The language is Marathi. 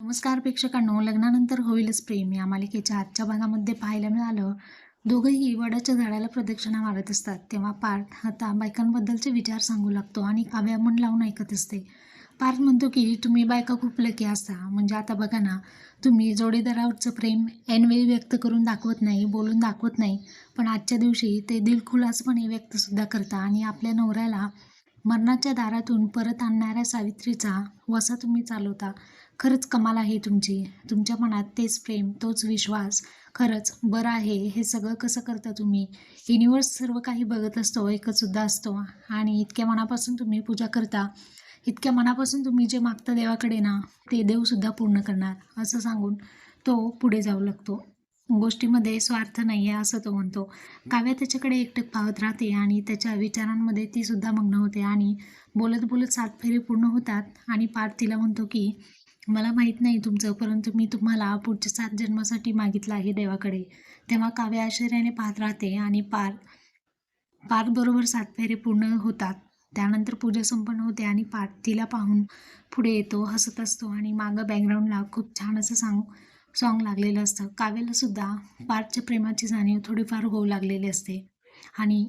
नमस्कार प्रेक्षकांनो लग्नानंतर होईलच प्रेम. या मालिकेच्या आजच्या भागामध्ये पाहायला मिळालं दोघंही वडाच्या झाडाला प्रदक्षिणा मारत असतात. तेव्हा पार्थ आता बायकांबद्दलचे विचार सांगू लागतो आणि काव्या मन लावून ऐकत असते. पार्थ म्हणतो की तुम्ही बायका खूप लकी असता म्हणजे आता बघा ना तुम्ही जोडीदारावरचं प्रेम ऐनवेळी व्यक्त करून दाखवत नाही बोलून दाखवत नाही. पण आजच्या दिवशी ते दिलखुलासपणे व्यक्तसुद्धा करता आणि आपल्या नवऱ्याला मरणाच्या दारातून परत आणणाऱ्या सावित्रीचा वसा तुम्ही चालवता. खरंच कमाल आहे तुमची. तुमच्या मनात तेच प्रेम तोच विश्वास. खरंच बरं आहे हे सगळं कसं करता तुम्ही? युनिवर्स सर्व काही बघत असतो एकचसुद्धा असतो. आणि इतक्या मनापासून तुम्ही पूजा करता इतक्या मनापासून तुम्ही जे मागता देवाकडे ना ते देवसुद्धा पूर्ण करणार असं सांगून तो पुढे जाऊ लागतो. गोष्टीमध्ये स्वार्थ नाही आहे असं तो म्हणतो. काव्या त्याच्याकडे एकटक पाहत राहते आणि त्याच्या विचारांमध्ये ती सुद्धा मग्न होते आणि बोलत बोलत सात फेरे पूर्ण होतात आणि पार्थ तिला म्हणतो की मला माहीत नाही तुमचं परंतु मी तुम्हाला पुढच्या सात जन्मासाठी मागितलं आहे देवाकडे. तेव्हा काव्य आश्चर्याने पाहत राहते आणि पार पार बरोबर सात फेरे पूर्ण होतात. त्यानंतर पूजा संपन्न होते आणि पार्थ तिला पाहून पुढे येतो हसत असतो आणि मागं बॅकग्राऊंडला खूप छान असं सांग सॉन्ग लागलेलं असतं. काव्यालासुद्धा पार्थच्या प्रेमाची जाणीव थोडीफार होऊ लागलेली असते. आणि